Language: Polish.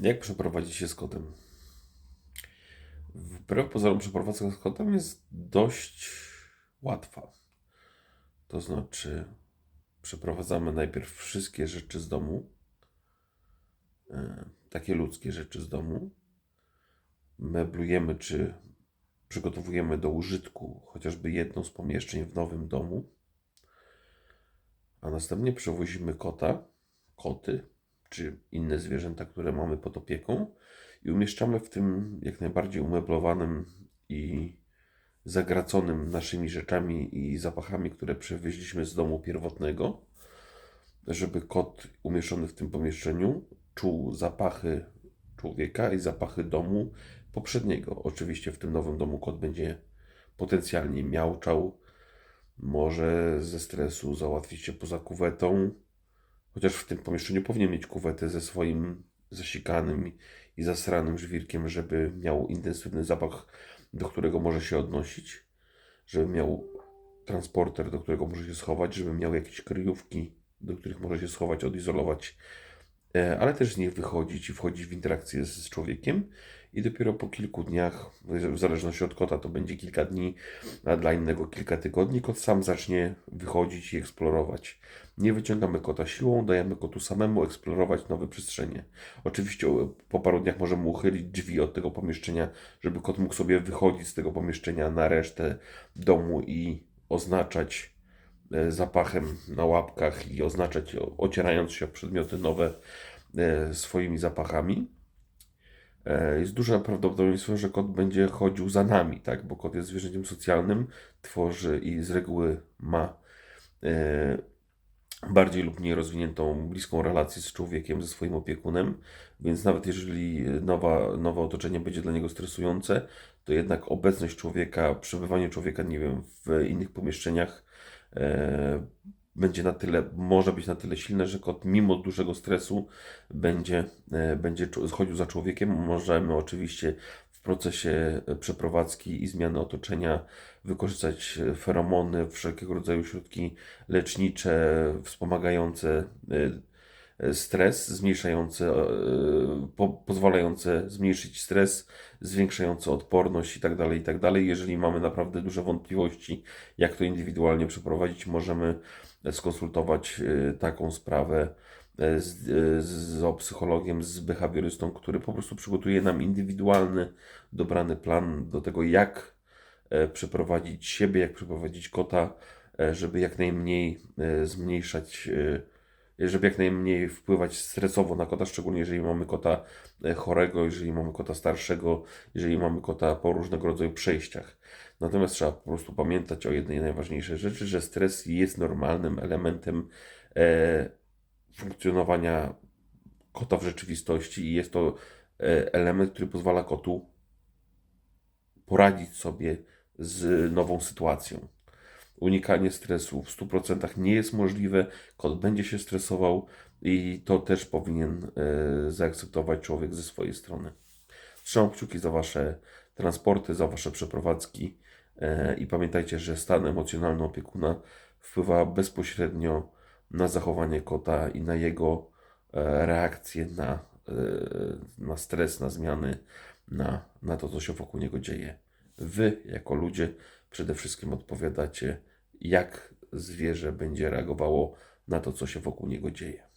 Jak przeprowadzić się z kotem? Wbrew pozorom przeprowadzka z kotem jest dość łatwa. To znaczy, przeprowadzamy najpierw wszystkie rzeczy z domu, e, takie ludzkie rzeczy z domu. Meblujemy czy przygotowujemy do użytku chociażby jedno z pomieszczeń w nowym domu, a następnie przewozimy kota, koty czy inne zwierzęta, które mamy pod opieką i umieszczamy w tym jak najbardziej umeblowanym i zagraconym naszymi rzeczami i zapachami, które przewieźliśmy z domu pierwotnego, żeby kot umieszczony w tym pomieszczeniu czuł zapachy człowieka i zapachy domu poprzedniego. Oczywiście w tym nowym domu kot będzie potencjalnie miauczał, może ze stresu załatwić się poza kuwetą, chociaż w tym pomieszczeniu powinien mieć kuwetę ze swoim zasikanym i zasranym żwirkiem, żeby miał intensywny zapach, do którego może się odnosić, żeby miał transporter, do którego może się schować, żeby miał jakieś kryjówki, do których może się schować, odizolować, e, ale też z nich wychodzić i wchodzić w interakcję z z człowiekiem. I dopiero po kilku dniach, w zależności od kota, to będzie kilka dni, a dla innego kilka tygodni, kot sam zacznie wychodzić i eksplorować. Nie wyciągamy kota siłą, dajemy kotu samemu eksplorować nowe przestrzenie. Oczywiście o, po paru dniach możemy uchylić drzwi od tego pomieszczenia, żeby kot mógł sobie wychodzić z tego pomieszczenia na resztę domu i oznaczać e, zapachem na łapkach i oznaczać, ocierając się o przedmioty nowe e, swoimi zapachami. E, Jest duże prawdopodobieństwo, że kot będzie chodził za nami, tak? Bo kot jest zwierzęciem socjalnym, tworzy i z reguły ma e, bardziej lub mniej rozwiniętą, bliską relację z człowiekiem, ze swoim opiekunem, więc nawet jeżeli nowa, nowe otoczenie będzie dla niego stresujące, to jednak obecność człowieka, przebywanie człowieka, nie wiem, w innych pomieszczeniach e, będzie na tyle, może być na tyle silne, że kot mimo dużego stresu będzie, e, będzie chodził za człowiekiem. Możemy oczywiście w procesie e, przeprowadzki i zmiany otoczenia wykorzystać feromony, wszelkiego rodzaju środki lecznicze, wspomagające e, stres, zmniejszające, e, po, pozwalające zmniejszyć stres, zwiększające odporność itd., itd. Jeżeli mamy naprawdę duże wątpliwości, jak to indywidualnie przeprowadzić, możemy skonsultować e, taką sprawę e, z, z zoopsychologiem, z behawiorystą, który po prostu przygotuje nam indywidualny, dobrany plan do tego, jak przeprowadzić siebie, jak przeprowadzić kota, żeby jak najmniej zmniejszać, żeby jak najmniej wpływać stresowo na kota, szczególnie jeżeli mamy kota e, chorego, jeżeli mamy kota starszego, jeżeli mamy kota po różnego rodzaju przejściach. Natomiast trzeba po prostu pamiętać o jednej najważniejszej rzeczy, że stres jest normalnym elementem e, funkcjonowania kota w rzeczywistości i jest to e, element, który pozwala kotu poradzić sobie z nową sytuacją. Unikanie stresu w 100% nie jest możliwe, kot będzie się stresował i to też powinien e, zaakceptować człowiek ze swojej strony. Trzymam kciuki za Wasze transporty, za Wasze przeprowadzki e, i pamiętajcie, że stan emocjonalny opiekuna wpływa bezpośrednio na zachowanie kota i na jego e, reakcję na, na stres, na zmiany, na, na to, co się wokół niego dzieje. Wy, jako ludzie, przede wszystkim odpowiadacie, jak zwierzę będzie reagowało na to, co się wokół niego dzieje.